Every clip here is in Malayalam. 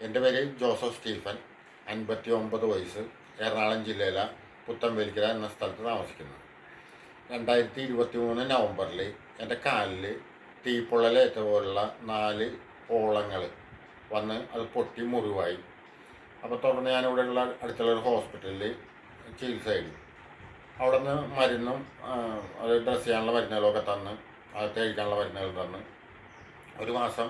എന്റെ പേര് ജോസഫ് സ്റ്റീഫൻ അൻപത്തി ഒമ്പത് വയസ്സ് എറണാകുളം ജില്ലയിലെ പുത്തൻവേലിക്കര എന്ന സ്ഥലത്ത് താമസിക്കുന്നത് രണ്ടായിരത്തി ഇരുപത്തി മൂന്ന് നവംബറിൽ എന്റെ കാലിൽ തീപ്പൊള്ളലേറ്റ പോലുള്ള നാല് ഓളങ്ങൾ വന്ന് അത് പൊട്ടി മുറിവായി. അപ്പോൾ തുടർന്ന് ഞാനിവിടെയുള്ള അടുത്തുള്ള ഒരു ഹോസ്പിറ്റലിൽ ചികിത്സയായി അവിടെ നിന്ന് മരുന്നും അത് ഡ്രസ്സ് ചെയ്യാനുള്ള മരുന്നുകളൊക്കെ തന്ന് അത് കഴിക്കാനുള്ള മരുന്നുകൾ തന്ന് ഒരു മാസം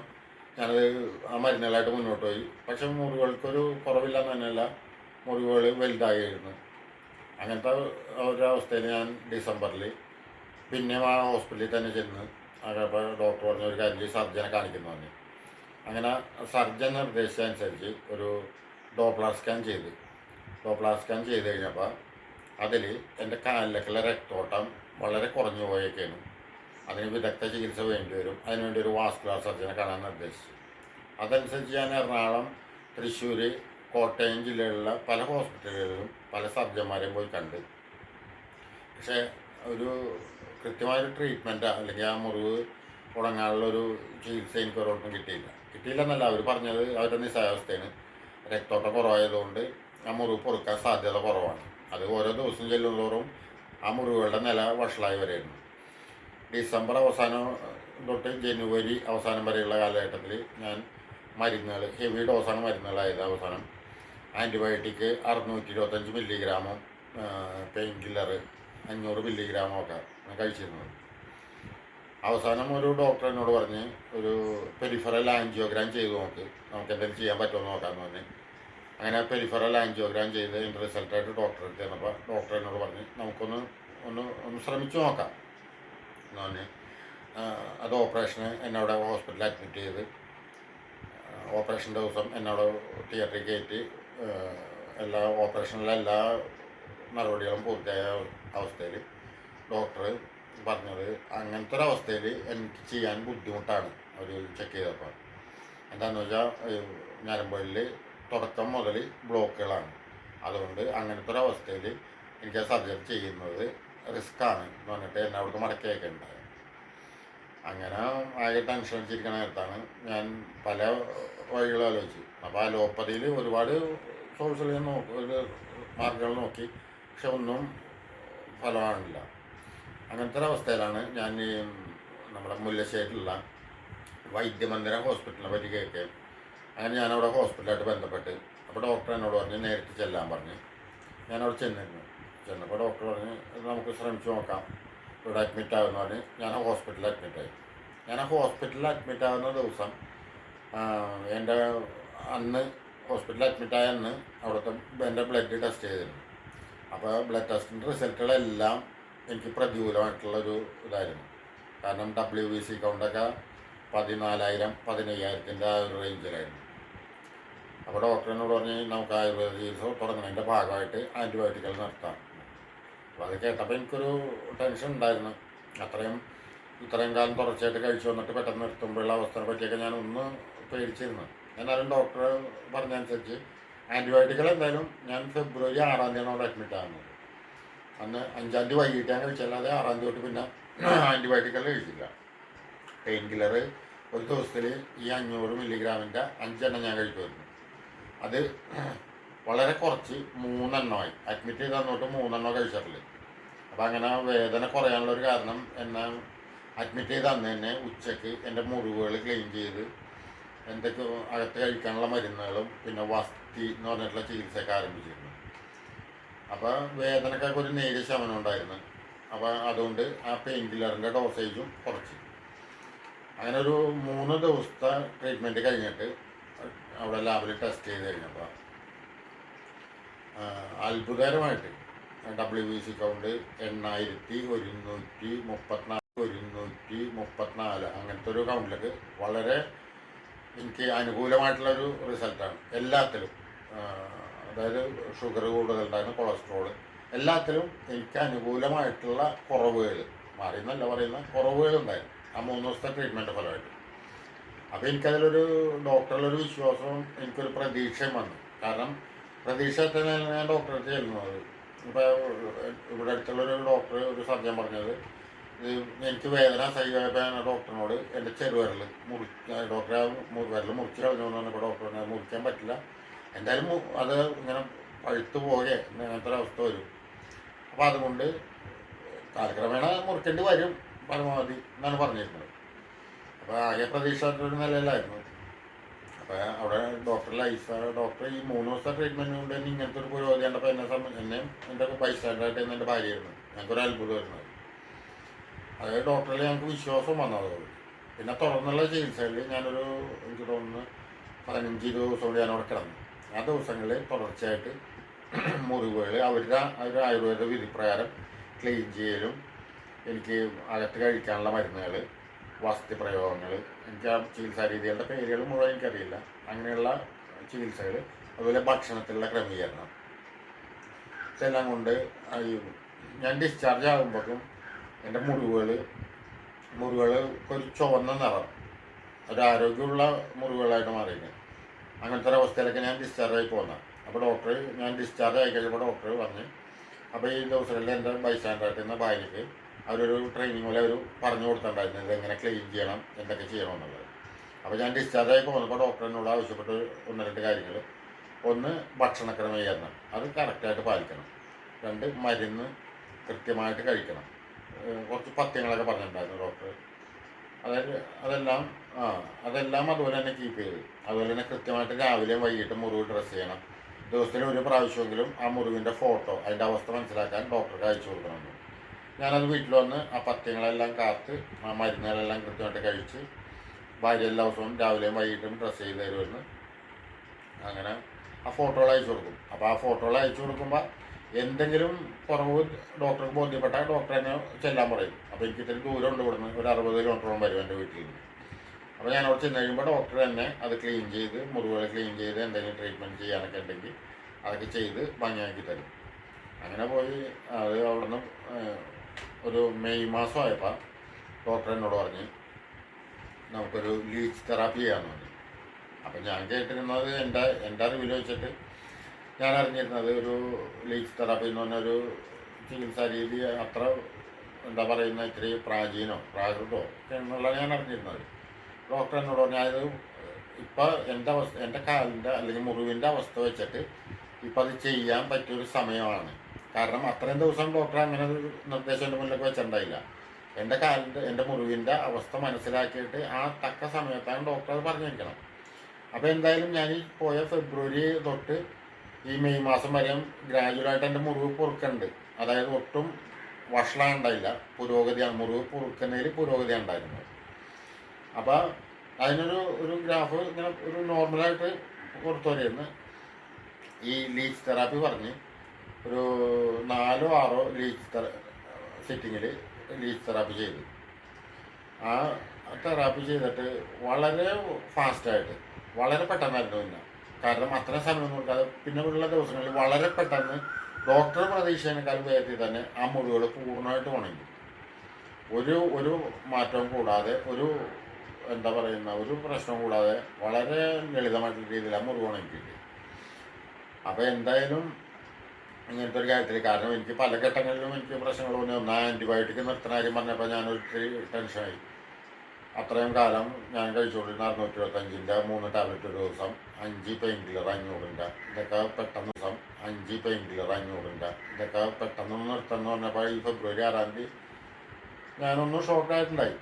ഞാനത് ആ മരുന്നുകളായിട്ട് മുന്നോട്ട് പോയി. പക്ഷെ മുറിവുകൾക്കൊരു കുറവില്ലെന്ന് തന്നെയല്ല മുറിവുകൾ വലുതായിരുന്നു. അങ്ങനത്തെ ഒരവസ്ഥയിൽ ഞാൻ ഡിസംബറിൽ പിന്നെ ആ ഹോസ്പിറ്റലിൽ തന്നെ ചെന്ന് അപ്പോൾ ഡോക്ടർ പറഞ്ഞ ഒരു കാര്യം സർജനെ കാണിക്കുന്നു പറഞ്ഞു. അങ്ങനെ സർജൻ നിർദ്ദേശിച്ചനുസരിച്ച് ഒരു ഡോപ്ലാർ സ്കാൻ ചെയ്ത് ഡോപ്ലാർ സ്കാൻ ചെയ്ത് കഴിഞ്ഞപ്പോൾ അതിൽ എന്റെ കാലിലേക്കുള്ള രക്തോട്ടം വളരെ കുറഞ്ഞു പോയേക്കാണ് അതിന് വിദഗ്ധ ചികിത്സ വേണ്ടി വരും. അതിനുവേണ്ടി ഒരു വാസ്കുലാർ സർജനെ കാണാൻ നിർദ്ദേശിച്ചു. അതനുസരിച്ച് ഞാൻ എറണാകുളം തൃശ്ശൂർ കോട്ടയം ജില്ലകളിലെ പല ഹോസ്പിറ്റലുകളിലും പല സർജന്മാരെയും പോയി കണ്ട്. പക്ഷേ ഒരു കൃത്യമായൊരു ട്രീറ്റ്മെന്റ് അല്ലെങ്കിൽ ആ മുറിവ് തുടങ്ങാനുള്ളൊരു ചികിത്സ എനിക്ക് ഒരോട്ടും കിട്ടിയില്ല. കിട്ടിയില്ലെന്നല്ല അവർ പറഞ്ഞത് അവരുടെ നിസ്സായാവസ്ഥയാണ്. രക്തോട്ടം കുറവായതുകൊണ്ട് ആ മുറിവ് പൊറുക്കാൻ സാധ്യത കുറവാണ്. അത് ഓരോ ദിവസം ചെല്ലുന്നതോറും ആ മുറിവുകളുടെ നില വഷളായി വരെയായിരുന്നു ഡിസംബർ അവസാനം തൊട്ട് ജനുവരി അവസാനം വരെയുള്ള കാലഘട്ടത്തിൽ ഞാൻ മരുന്നുകൾ ഹെവി ഡോസാണ് മരുന്നുകളായത് അവസാനം. ആന്റിബയോട്ടിക് അറുന്നൂറ്റി ഇരുപത്തഞ്ച് മില്ലിഗ്രാമും പെയിൻ കില്ലർ അഞ്ഞൂറ് മില്ലിഗ്രാമും ഒക്കെ കഴിച്ചിരുന്നത്. അവസാനം ഒരു ഡോക്ടർ എന്നോട് പറഞ്ഞ് ഒരു പെരിഫറൽ ആൻജിയോഗ്രാം ചെയ്ത് നോക്ക് നമുക്ക് എന്തെങ്കിലും ചെയ്യാൻ പറ്റുമോ എന്ന് നോക്കാമെന്ന് പറഞ്ഞ്. അങ്ങനെ പെരിഫറൽ ആൻജിയോഗ്രാം ചെയ്ത് അതിന്റെ റിസൾട്ടായിട്ട് ഡോക്ടറെ അടുത്ത് ചെന്നപ്പോൾ ഡോക്ടർ എന്നോട് പറഞ്ഞ് നമുക്കൊന്ന് ഒന്ന് ഒന്ന് ശ്രമിച്ചു നോക്കാം. ആ, അത് ഓപ്പറേഷന് എന്നോട് ഹോസ്പിറ്റലിൽ അഡ്മിറ്റ് ചെയ്ത് ഓപ്പറേഷൻ ദിവസം എന്നോട് തിയേറ്ററിൽ കയറ്റി എല്ലാ ഓപ്പറേഷനിലെ എല്ലാ നടപടികളും പൂർത്തിയായ അവസ്ഥയിൽ ഡോക്ടർ പറഞ്ഞത് അങ്ങനത്തെ ഒരു അവസ്ഥയിൽ എനിക്ക് ചെയ്യാൻ ബുദ്ധിമുട്ടാണ് അവർ ചെക്ക് ചെയ്തപ്പോൾ. എന്താണെന്ന് വെച്ചാൽ ഞരമ്പുകളിൽ തുടക്കം മുതൽ ബ്ലോക്കുകളാണ്. അതുകൊണ്ട് അങ്ങനത്തെ ഒരു അവസ്ഥയിൽ എനിക്ക് ആ സർജറി ചെയ്യുന്നത് റിസ്ക്കാണ്. എന്ന് പറഞ്ഞിട്ട് എന്നെ അവിടുത്തെ ഉണ്ടായത് അങ്ങനെ ആകെ ടെൻഷൻ അടിച്ചിരിക്കുന്ന നേരത്താണ് ഞാൻ പല വഴികളും ആലോചിച്ചു. അപ്പോൾ അലോപ്പതിയിൽ ഒരുപാട് സോഴ്സുകൾ ഞാൻ നോക്കി ഒരു മാർഗങ്ങൾ നോക്കി. പക്ഷെ ഒന്നും ഫലമാണില്ല അങ്ങനത്തെ ഒരു അവസ്ഥയിലാണ് ഞാൻ നമ്മുടെ മുല്ലശ്ശേരിയിലുള്ള വൈദ്യമന്ദിര ഹോസ്പിറ്റലിനെ പറ്റി കേൾക്കുക അങ്ങനെ ഞാനവിടെ ഹോസ്പിറ്റലായിട്ട് ബന്ധപ്പെട്ട് അപ്പോൾ ഡോക്ടർ എന്നോട് പറഞ്ഞ് നേരിട്ട് ചെല്ലാൻ പറഞ്ഞ്. ഞാനവിടെ ചെന്നിരുന്നു. ചെന്നപ്പോൾ ഡോക്ടർ പറഞ്ഞ് ഇത് നമുക്ക് ശ്രമിച്ചു നോക്കാം. ഇവിടെ അഡ്മിറ്റ് പറഞ്ഞ് ഞാൻ ഹോസ്പിറ്റലിൽ അഡ്മിറ്റായി ഞാൻ ഹോസ്പിറ്റലിൽ അഡ്മിറ്റ് ആകുന്ന ദിവസം എന്റെ അന്ന് ഹോസ്പിറ്റലിൽ അഡ്മിറ്റായ അന്ന് അവിടുത്തെ എന്റെ ബ്ലഡ് ടെസ്റ്റ് ചെയ്തിരുന്നു. അപ്പോൾ ബ്ലഡ് ടെസ്റ്റിന്റെ റിസൾട്ടുകളെല്ലാം എനിക്ക് പ്രതികൂലമായിട്ടുള്ളൊരു ഇതായിരുന്നു. കാരണം ഡബ്ല്യു ബി സി കൗണ്ടൊക്കെ പതിനാലായിരം പതിനയ്യായിരത്തിന്റെ ആ ഒരു റേഞ്ചിലായിരുന്നു അപ്പോൾ ഡോക്ടറിനോട് പറഞ്ഞ് നമുക്ക് ആയുർവേദ ചികിത്സ തുടങ്ങുന്നതിന്റെ ഭാഗമായിട്ട് ആന്റിബയോട്ടിക്കൽ നിർത്താം. അപ്പോൾ അത് കേട്ടപ്പോൾ എനിക്കൊരു ടെൻഷൻ ഉണ്ടായിരുന്നു. അത്രയും ഇത്രയും കാലം തുടർച്ചയായിട്ട് കഴിച്ചു വന്നിട്ട് പെട്ടെന്ന് നിർത്തുമ്പോഴുള്ള അവസ്ഥയെ പറ്റിയൊക്കെ ഞാൻ ഒന്ന് പേടിച്ചിരുന്നു. എന്നാലും ഡോക്ടർ പറഞ്ഞനുസരിച്ച് ആന്റിബയോട്ടിക്കുകൾ എന്തായാലും ഞാൻ ഫെബ്രുവരി ആറാം തീയതിയാണ് അവിടെ അഡ്മിറ്റ് ആകുന്നത് അന്ന് അഞ്ചാം തീയതി വൈകിട്ട് ഞാൻ കഴിച്ചല്ലാതെ ആറാം തീയതി തൊട്ട് പിന്നെ ആന്റിബയോട്ടിക്കുകൾ കഴിച്ചില്ല. പെയിൻ കില്ലർ ഒരു ദിവസത്തിൽ ഈ അഞ്ഞൂറ് മില്ലിഗ്രാമിന്റെ അഞ്ചെണ്ണം ഞാൻ കഴിക്കുമായിരുന്നു. അത് വളരെ കുറച്ച് മൂന്നെണ്ണമായി. അഡ്മിറ്റ് ചെയ്ത് തന്നോട്ട് മൂന്നെണ്ണം കഴിച്ചിട്ടുള്ളൂ അപ്പോൾ അങ്ങനെ വേദന കുറയാനുള്ള ഒരു കാരണം എന്നെ അഡ്മിറ്റ് ചെയ്ത് അന്ന് തന്നെ ഉച്ചയ്ക്ക് എന്റെ മുറിവുകൾ ക്ലീൻ ചെയ്ത് എന്തൊക്കെ അകത്ത് കഴിക്കാനുള്ള മരുന്നുകളും പിന്നെ വസ്തി എന്ന് പറഞ്ഞിട്ടുള്ള ചികിത്സയൊക്കെ ആരംഭിച്ചിരുന്നു. അപ്പോൾ വേദനക്കൊക്കെ ഒരു നേരിയ ശമനം ഉണ്ടായിരുന്നു. അപ്പോൾ അതുകൊണ്ട് ആ പെയിൻ കില്ലറിന്റെ ഡോസേജും കുറച്ച്. അങ്ങനെ ഒരു മൂന്ന് ദിവസത്തെ ട്രീറ്റ്മെന്റ് കഴിഞ്ഞിട്ട് അവിടെ ലാബിൽ ടെസ്റ്റ് ചെയ്ത് കഴിഞ്ഞപ്പോൾ അത്ഭുതകരമായിട്ട് ഡബ്ല്യു ബി സി കൗണ്ട് എണ്ണായിരത്തി ഒരുന്നൂറ്റി മുപ്പത്തിനാല് ഒരുന്നൂറ്റി മുപ്പത്തിനാല്. അങ്ങനത്തെ ഒരു കൗണ്ടിലേക്ക് വളരെ എനിക്ക് അനുകൂലമായിട്ടുള്ളൊരു റിസൾട്ടാണ് എല്ലാത്തിലും അതായത് ഷുഗർ കൂടുതലുണ്ടായിരുന്നു കൊളസ്ട്രോൾ എല്ലാത്തിലും എനിക്ക് അനുകൂലമായിട്ടുള്ള കുറവുകൾ മാറിയെന്നല്ല പറയുന്ന കുറവുകളുണ്ടായിരുന്നു. ആ മൂന്ന് ദിവസത്തെ ട്രീറ്റ്മെന്റ് ഫലമായിട്ട്. അപ്പോൾ എനിക്കതിലൊരു ഡോക്ടറിലൊരു വിശ്വാസവും എനിക്കൊരു പ്രതീക്ഷയും വന്നു. കാരണം പ്രതീക്ഷ തന്നെയാണ് ഞാൻ ഡോക്ടറെ ചെല്ലുന്നത്? ഇപ്പോൾ ഇവിടെ അടുത്തുള്ളൊരു ഡോക്ടർ ഒരു സർജൻ പറഞ്ഞത് എനിക്ക് വേദന സഹിക്കാൻ ഡോക്ടറിനോട് എന്റെ ചെറുവിരൽ മുറി ഡോക്ടറെ വിരൽ മുറിച്ച് കളഞ്ഞു എന്ന് പറഞ്ഞപ്പോൾ ഡോക്ടർ പറഞ്ഞാൽ "അത് മുറിക്കാൻ പറ്റില്ല. എന്തായാലും അത് ഇങ്ങനെ പഴുത്ത് പോകെ അങ്ങനത്തെ അവസ്ഥ വരും. അപ്പോൾ അതുകൊണ്ട് കാലക്രമേണ മുറിക്കേണ്ടി വരും പരമാവധി എന്നാണ് പറഞ്ഞിരുന്നത്. അപ്പോൾ ആകെ പ്രതീക്ഷ ഒരു നിലയിലായിരുന്നു അപ്പോൾ അവിടെ ഡോക്ടർ ലൈഫ് ഡോക്ടർ ഈ മൂന്ന് ദിവസത്തെ ട്രീറ്റ്മെന്റ് കൊണ്ട് തന്നെ ഇങ്ങനത്തെ ഒരു പുരോഗതി കണ്ടപ്പോൾ എന്നെ സംബ എന്നെ എന്റെ ബൈസ്റ്റാൻഡറായിട്ട് എന്റെ ഭാര്യയായിരുന്നു. ഞങ്ങൾക്കൊരു വരുന്നത് അത് ഡോക്ടറിൽ ഞങ്ങൾക്ക് വിശ്വാസം വന്നത് പിന്നെ തുടർന്നുള്ള ചികിത്സയിൽ ഞാനൊരു എനിക്ക് തോന്നുന്നു പതിനഞ്ച് ഇരുപത് ദിവസം കൂടി ഞാൻ അവിടെ കിടന്നു. ആ ദിവസങ്ങളിൽ തുടർച്ചയായിട്ട് മുറിവുകൾ അവരുടെ അവരുടെ ആയുർവേദ വിധിപ്രകാരം ക്ലീൻ ചെയ്യലും എനിക്ക് അകത്ത് കഴിക്കാനുള്ള മരുന്നുകൾ വസ്തുപ്രയോഗങ്ങൾ എനിക്ക് ആ ചികിത്സാ രീതികളുടെ പേരുകൾ മുഴുവൻ എനിക്കറിയില്ല. അങ്ങനെയുള്ള ചികിത്സകൾ അതുപോലെ ഭക്ഷണത്തിലുള്ള ക്രമീകരണം. ഇതെല്ലാം കൊണ്ട് ഈ ഞാൻ ഡിസ്ചാർജ് ആകുമ്പോഴേക്കും എന്റെ മുറിവുകൾ മുറിവുകൾ ഒരു ചുവന്ന നിറം ഒരു ആരോഗ്യമുള്ള മുറിവുകളായിട്ട് മാറിയിരുന്നു അങ്ങനത്തെ ഒരു അവസ്ഥയിലൊക്കെ ഞാൻ ഡിസ്ചാർജ് ആയി പോകുന്ന അപ്പോൾ ഡോക്ടർ ഞാൻ ഡിസ്ചാർജ് ആയി കഴിഞ്ഞപ്പോൾ ഡോക്ടർ പറഞ്ഞ് അപ്പോൾ ഈ ദിവസങ്ങളിൽ എന്റെ ബൈസ്റ്റാൻഡായിട്ട് എന്ന ഭാര്യയ്ക്ക് അവരൊരു ട്രെയിനിങ് പോലെ അവർ പറഞ്ഞു കൊടുത്തിട്ടുണ്ടായിരുന്നു. ഇതെങ്ങനെ ക്ലീൻ ചെയ്യണം എന്തൊക്കെ ചെയ്യണം എന്നുള്ളത്. അപ്പോൾ ഞാൻ ഡിസ്ചാർജ് ആയി പോകുന്നപ്പോൾ ഡോക്ടറിനോട് ആവശ്യപ്പെട്ട് ഒന്ന് രണ്ട് കാര്യങ്ങൾ ഒന്ന് ഭക്ഷണ ക്രമീകരണം അത് കറക്റ്റായിട്ട് പാലിക്കണം. രണ്ട് മരുന്ന് കൃത്യമായിട്ട് കഴിക്കണം. കുറച്ച് പത്യങ്ങളൊക്കെ പറഞ്ഞിട്ടുണ്ടായിരുന്നു ഡോക്ടർ അതായത് അതെല്ലാം ആ അതെല്ലാം അതുപോലെ തന്നെ കീപ്പ് ചെയ്ത്. അതുപോലെ തന്നെ കൃത്യമായിട്ട് രാവിലെ വൈകിട്ടും മുറിവ് ഡ്രസ്സ് ചെയ്യണം. ദിവസത്തിൽ ഒരു പ്രാവശ്യമെങ്കിലും ആ മുറിവിന്റെ ഫോട്ടോ അതിന്റെ അവസ്ഥ മനസ്സിലാക്കാൻ ഡോക്ടർക്ക് അയച്ചു കൊടുക്കണമെന്ന് ഞാനത് വീട്ടിൽ വന്ന് ആ പത്യങ്ങളെല്ലാം കാത്ത് ആ മരുന്നുകളെല്ലാം കൃത്യമായിട്ട് കഴിച്ച് ഭാര്യ എല്ലാ ദിവസവും രാവിലെയും വൈകിട്ടും ഡ്രസ്സ് ചെയ്ത് തരുമെന്ന് അങ്ങനെ ആ ഫോട്ടോകൾ അയച്ചു കൊടുക്കും. അപ്പോൾ ആ ഫോട്ടോകൾ അയച്ചു കൊടുക്കുമ്പോൾ എന്തെങ്കിലും കുറവ് ഡോക്ടർക്ക് ബോധ്യപ്പെട്ടാൽ ഡോക്ടർ എന്നെ ചെല്ലാൻ പറയും. അപ്പോൾ എനിക്ക് ഇത്തിരി ദൂരം ഉണ്ട് ഇവിടുന്ന്. ഒരു അറുപത് കിലോമീറ്ററോളം വരും എന്റെ വീട്ടിൽ നിന്ന് അപ്പോൾ ഞാൻ അവിടെ ചെന്ന് കഴിയുമ്പോൾ ഡോക്ടർ തന്നെ അത് ക്ലീൻ ചെയ്ത് മുറിവുകൾ ക്ലീൻ ചെയ്ത് എന്തെങ്കിലും ട്രീറ്റ്മെന്റ് ചെയ്യാനൊക്കെ ഉണ്ടെങ്കിൽ അതൊക്കെ ചെയ്ത് ഭംഗിയാക്കി തരും. അങ്ങനെ പോയി അത് അവിടുന്ന് ഒരു മെയ് മാസമായപ്പോൾ ഡോക്ടർ എന്നോട് പറഞ്ഞ് നമുക്കൊരു ലീച്ച് തെറാപ്പി ചെയ്യാമെന്ന് പറഞ്ഞു. അപ്പം ഞാൻ കേട്ടിരുന്നത് എന്റെ എന്റെ അറിവിൽ വെച്ചിട്ട് ഞാൻ അറിഞ്ഞിരുന്നത് ഒരു ലീച്ച് തെറാപ്പി എന്ന് പറഞ്ഞൊരു ചികിത്സാ രീതി അത്ര എന്താ പറയുന്ന ഇത്തിരി പ്രാചീനോ പ്രാകൃതോ എന്നുള്ള എന്നുള്ളതാണ് ഞാൻ അറിഞ്ഞിരുന്നത്. ഡോക്ടർ എന്നോട് പറഞ്ഞു അത് ഇപ്പം എന്റെ അവസ്ഥ എന്റെ കാലിന്റെ അല്ലെങ്കിൽ മുറിവിന്റെ അവസ്ഥ വെച്ചിട്ട് ഇപ്പം അത് ചെയ്യാൻ പറ്റിയൊരു സമയമാണ്. കാരണം അത്രയും ദിവസം ഡോക്ടർ അങ്ങനെ ഒരു നിർദ്ദേശം എന്റെ മുന്നിലേക്ക് വെച്ചിട്ടുണ്ടായില്ല. എന്റെ കാലിന്റെ എന്റെ മുറിവിന്റെ അവസ്ഥ മനസ്സിലാക്കിയിട്ട് ആ തക്ക സമയത്താണ് ഡോക്ടർ അത് പറഞ്ഞിരിക്കണം അപ്പോൾ എന്തായാലും ഞാൻ ഈ പോയ ഫെബ്രുവരി തൊട്ട് ഈ മെയ് മാസം വരെ ഗ്രാജുവലായിട്ട് എന്റെ മുറിവ് പൊറുക്കുന്നുണ്ട്. അതായത് ഒട്ടും വഷളാൻ ഉണ്ടായില്ല. പുരോഗതിയാണ്. മുറിവ് പൊറുക്കുന്നതിൽ പുരോഗതി ഉണ്ടായിരുന്നത്. അപ്പോൾ അതിനൊരു ഒരു ഗ്രാഫ് ഇങ്ങനെ ഒരു നോർമലായിട്ട് കൊടുത്തു വരുന്നു ഈ ലീച്ച് തെറാപ്പി പറഞ്ഞ് ഒരു നാലോ ആറോ ലീച്ച് സിറ്റിങ്ങിൽ ലീച്ച് തെറാപ്പി ചെയ്തു. ആ തെറാപ്പി ചെയ്തിട്ട് വളരെ ഫാസ്റ്റായിട്ട് വളരെ പെട്ടെന്നായിരുന്നു പിന്നെ കാരണം അത്ര സമയം കൊടുക്കാതെ പിന്നെ ഉള്ള ദിവസങ്ങളിൽ വളരെ പെട്ടെന്ന് ഡോക്ടർ പ്രതീക്ഷേനേക്കാൾ വേഗത്തിൽ തന്നെ ആ മുറിവുകൾ പൂർണമായിട്ട് ഉണങ്ങി. ഒരു ഒരു മാറ്റവും കൂടാതെ ഒരു എന്താ പറയുന്ന ഒരു പ്രശ്നം കൂടാതെ വളരെ ലളിതമായിട്ടുള്ള രീതിയിൽ ആ മുറിവ് ഉണങ്ങിക്കിട്ടി അപ്പോൾ എന്തായാലും ഇങ്ങനത്തെ ഒരു കാര്യത്തിൽ കാരണം എനിക്ക് പല ഘട്ടങ്ങളിലും എനിക്ക് പ്രശ്നങ്ങൾ തോന്നി ഒന്ന് ആന്റിബയോട്ടിക് നിർത്തുന്ന കാര്യം പറഞ്ഞപ്പോൾ ഞാനൊരിത്തിരി ടെൻഷനായി. അത്രയും കാലം ഞാൻ കഴിച്ചുകൊണ്ടിരുന്ന അറുന്നൂറ്റി ഇരുപത്തഞ്ചിന്റെ മൂന്ന് ടാബ്ലറ്റ് ഒരു ദിവസം അഞ്ച് പെയിൻ കില്ലർ അഞ്ഞൂറിന്റെ ഇതൊക്കെ പെട്ടെന്ന് ദിവസം അഞ്ച് പെയിൻ കില്ലർ അഞ്ഞൂറിന്റെ ഇതൊക്കെ പെട്ടെന്ന് നിർത്തുന്ന പറഞ്ഞപ്പോൾ ഈ ഫെബ്രുവരി ആറാം തീയതി ഞാനൊന്ന് ഷോക്കായിട്ടുണ്ടായി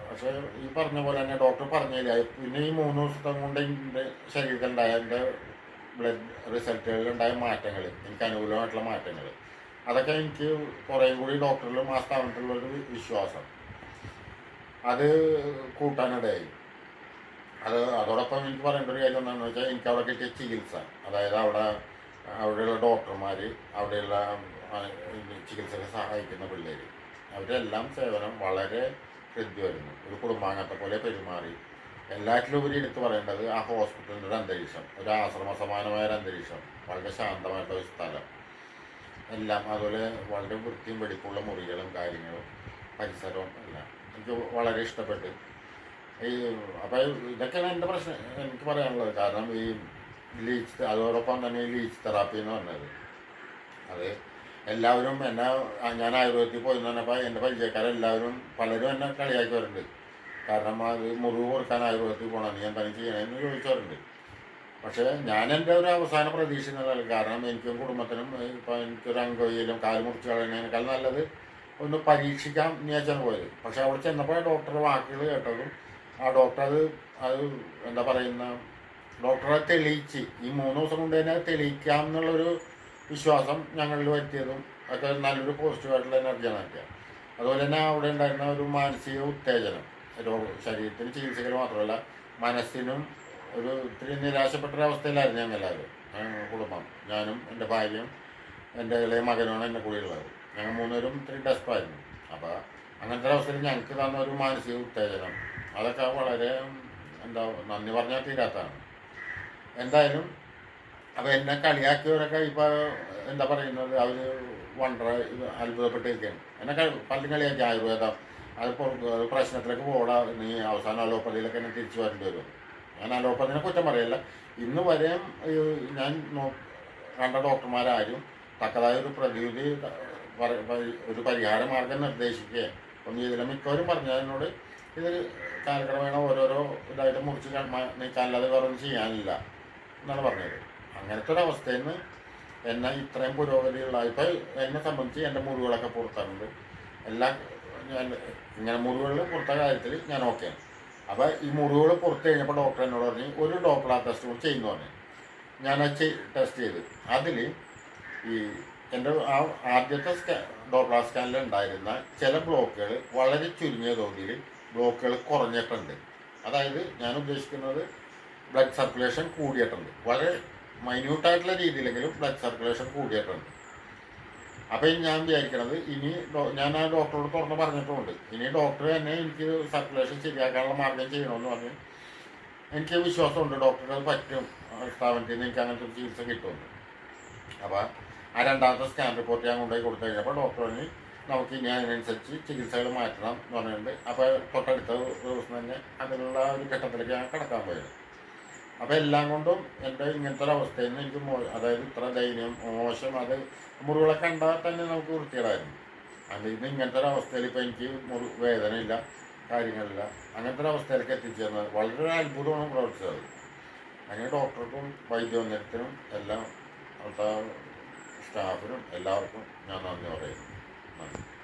പക്ഷേ ഈ പറഞ്ഞ പോലെ തന്നെ ഡോക്ടർ പറഞ്ഞില്ല പിന്നെ ഈ മൂന്ന് ദിവസത്തെ കൊണ്ട് എന്റെ ശരീരത്തിലുണ്ടായ എന്റെ ബ്ലഡ് റിസൾട്ടുകളിലുണ്ടായ മാറ്റങ്ങൾ എനിക്ക് അനുകൂലമായിട്ടുള്ള മാറ്റങ്ങൾ. അതൊക്കെ എനിക്ക് കുറേ കൂടി ഡോക്ടറിലും ആ സ്ഥാപനത്തിലുള്ളൊരു വിശ്വാസം. അത് കൂട്ടാനിടയായി. അത് അതോടൊപ്പം എനിക്ക് പറയേണ്ട ഒരു കാര്യം എന്താണെന്ന് വെച്ചാൽ എനിക്ക് അവിടെ കിട്ടിയ ചികിത്സ അതായത് അവിടെ അവിടെയുള്ള ഡോക്ടർമാർ അവിടെയുള്ള ചികിത്സയെ സഹായിക്കുന്ന പിള്ളേർ അവരെല്ലാം സേവനം വളരെ ഹൃദ്യമായിരുന്നു. ഒരു കുടുംബാംഗത്തെ പോലെ പെരുമാറി എല്ലാറ്റിലും ഉപരി എടുത്തു പറയേണ്ടത് ആ ഹോസ്പിറ്റലിന്റെ ഒരു അന്തരീക്ഷം ഒരു ആശ്രമ സമാനമായ ഒരു അന്തരീക്ഷം വളരെ ശാന്തമായിട്ടുള്ള ഒരു സ്ഥലം. എല്ലാം അതുപോലെ വളരെ വൃത്തിയും വെടിപ്പുള്ള മുറികളും കാര്യങ്ങളും പരിസരവും എല്ലാം എനിക്ക് വളരെ ഇഷ്ടപ്പെട്ട്. ഈ അപ്പോൾ ഇതൊക്കെയാണ് എന്റെ പ്രശ്നം. എനിക്ക് പറയാനുള്ളത് കാരണം ഈ ലീച്ച് അതോടൊപ്പം തന്നെ ഈ ലീച്ച് തെറാപ്പി എന്ന് പറഞ്ഞത്. അത് എല്ലാവരും എന്നെ ഞാൻ ആയുർവേദത്തിൽ പോയി എന്ന് പറഞ്ഞപ്പോൾ എന്റെ പരിചയക്കാരെല്ലാവരും പലരും എന്നെ കളിയാക്കിയവരുണ്ട് കാരണം അത് മുറിവ് കൊടുക്കാൻ ആയുർവേദത്തിൽ പോകണം. ഞാൻ തനിക്ക് ചെയ്യണമെന്ന് ചോദിക്കാറുണ്ട്. പക്ഷേ ഞാൻ എന്റെ ഒരു അവസാന പ്രതീക്ഷ കാരണം എനിക്കും കുടുംബത്തിനും ഇപ്പം എനിക്കൊരു അംഗവയിലും കാൽ മുറിച്ച് കളയുന്നതിനേക്കാൾ നല്ലത് ഒന്ന് പരീക്ഷിക്കാം എന്ന് വെച്ചാണ് പോയത്. പക്ഷെ അവിടെ ചെന്നപ്പോൾ ഡോക്ടറുടെ വാക്കുകൾ കേട്ടതും ആ ഡോക്ടർ അത് അത് എന്താ പറയുന്ന ഡോക്ടറെ തെളിയിച്ച് ഈ മൂന്ന് ദിവസം കൊണ്ട് തന്നെ തെളിയിക്കാം എന്നുള്ളൊരു വിശ്വാസം ഞങ്ങളിൽ വരുത്തിയതും ഒക്കെ നല്ലൊരു പോസിറ്റീവായിട്ടുള്ള എനർജിയാണ് കിട്ടിയ അതുപോലെ തന്നെ അവിടെ ഉണ്ടായിരുന്ന ഒരു മാനസിക ഉത്തേജനം. രോഗ ശരീരത്തിന് ചികിത്സകൾ മാത്രമല്ല മനസ്സിനും ഒരു ഇത്തിരി നിരാശപ്പെട്ടൊരവസ്ഥയിലായിരുന്നു ഞങ്ങൾ കുടുംബം. ഞാനും എന്റെ ഭാര്യയും എന്റെ ഇളയ മകനുമാണ് എന്റെ കൂടെയുള്ളത്. ഞങ്ങൾ മൂന്നുപേരും ഇത്തിരി ഡെസ്പായിരുന്നു. അപ്പോൾ അങ്ങനത്തെ അവസ്ഥയിൽ ഞങ്ങൾക്ക് തന്ന ഒരു മാനസിക ഉത്തേജനം അതൊക്കെ വളരെ എന്താ നന്ദി പറഞ്ഞാൽ തീരാത്തതാണ്. എന്തായാലും അപ്പോൾ എന്നെ കളിയാക്കിയവരൊക്കെ ഇപ്പോൾ എന്താ പറയുന്നത് അവർ വണ്ടർ അത്ഭുതപ്പെട്ടിരിക്കുകയാണ്. എന്നെ പലരും കളിയാക്കി ആയുർവേദം അത് പ്രശ്നത്തിലേക്ക് പോടാ. നീ അവസാനം അലോപ്പതിയിലൊക്കെ എന്നെ തിരിച്ചു വരേണ്ടി വരും. ഞാൻ അലോപ്പതിനെ കുറ്റം പറയല്ല. ഇന്ന് വരെയും ഞാൻ കണ്ട ഡോക്ടർമാരാരും തക്കതായ ഒരു പ്രതിവിധി ഒരു പരിഹാര മാർഗം നിർദ്ദേശിക്കുകയും ഒന്നും ചെയ്തില്ല മിക്കവരും പറഞ്ഞതിനോട് ഇത് കാലക്രമേണ ഓരോരോ ഇതായിട്ട് മുറിച്ച് നീക്കാനല്ലാതെ വേറെ ഒന്നും ചെയ്യാനില്ല എന്നാണ് പറഞ്ഞത്. അങ്ങനത്തെ ഒരു അവസ്ഥയിൽ നിന്ന് എന്നെ ഇത്രയും പുരോഗതിയുള്ള ഇപ്പോൾ എന്നെ സംബന്ധിച്ച് എന്റെ മുറിവുകളൊക്കെ പുറത്താറുണ്ട് എല്ലാ ഞാൻ ഇങ്ങനെ മുറിവുകൾ പുറത്ത കാര്യത്തിൽ ഞാൻ ഓക്കെയാണ് അപ്പോൾ ഈ മുറിവുകൾ പുറത്ത് കഴിഞ്ഞപ്പോൾ ഡോക്ടർ എന്നോട് പറഞ്ഞു ഒരു ആ ടെസ്റ്റ് കൂടി ചെയ്യുന്നു പറഞ്ഞു. ഞാൻ ടെസ്റ്റ് ചെയ്ത്. അതിൽ ഈ എന്റെ ആ ആദ്യത്തെ സ്കാ ഡോപ്ലാ സ്കാനിൽ ഉണ്ടായിരുന്ന ചില ബ്ലോക്കുകൾ വളരെ ചുരുങ്ങിയ തോതിൽ ബ്ലോക്കുകൾ കുറഞ്ഞിട്ടുണ്ട്. അതായത് ഞാൻ ഉദ്ദേശിക്കുന്നത് ബ്ലഡ് സർക്കുലേഷൻ കൂടിയിട്ടുണ്ട്. വളരെ മൈന്യൂട്ടായിട്ടുള്ള രീതിയിലെങ്കിലും ബ്ലഡ് സർക്കുലേഷൻ കൂടിയിട്ടുണ്ട്. അപ്പോൾ ഞാൻ വിചാരിക്കണത് ഇനി ഞാൻ ആ ഡോക്ടറോട് തുറന്ന് പറഞ്ഞിട്ടുമുണ്ട്. ഇനി ഡോക്ടർ തന്നെ എനിക്ക് സർക്കുലേഷൻ ശരിയാക്കാനുള്ള മാർഗം ചെയ്യണമെന്ന് പറഞ്ഞ് എനിക്ക് വിശ്വാസമുണ്ട് ഡോക്ടർക്ക് പറ്റും. സ്ഥാപനത്തിൽ നിന്ന് എനിക്ക് അങ്ങനത്തെ ഒരു ചികിത്സ കിട്ടുമെന്ന്. അപ്പോൾ ആ രണ്ടാമത്തെ സ്കാൻ റിപ്പോർട്ട് ഞാൻ കൊണ്ടുപോയി കൊടുത്തു കഴിഞ്ഞപ്പോൾ ഡോക്ടർ പറഞ്ഞു നമുക്ക് ഇനി അതിനനുസരിച്ച് ചികിത്സകൾ മാറ്റണം എന്ന് പറഞ്ഞിട്ടുണ്ട്. അപ്പോൾ തൊട്ടടുത്ത ദിവസം തന്നെ അതിനുള്ള ഒരു ഘട്ടത്തിലേക്ക് ഞാൻ കടക്കാൻ പോയത്. അപ്പോൾ എല്ലാം കൊണ്ടും എന്റെ ഇങ്ങനത്തെ ഒരു അവസ്ഥയിൽ നിന്ന് എനിക്ക് മോ അതായത് ഇത്ര ദൈന്യം മോശം അത് മുറിവുകളെ കണ്ടാൽ തന്നെ നമുക്ക് വൃത്തികേടായിരുന്നു. അതിൽ നിന്ന് ഇങ്ങനത്തെ ഒരു അവസ്ഥയിൽ ഇപ്പോൾ എനിക്ക് മുറി വേദനയില്ല കാര്യങ്ങളില്ല അങ്ങനത്തെ ഒരു അവസ്ഥയിലേക്ക് എത്തിച്ചേർന്നത് വളരെ അത്ഭുതമാണ് പ്രവർത്തിച്ചത്. അങ്ങനെ ഡോക്ടർക്കും വൈദ്യോന്നതത്തിനും എല്ലാം അവിടുത്തെ സ്റ്റാഫിനും എല്ലാവർക്കും ഞാൻ നന്ദി പറയുന്നു. നന്ദി.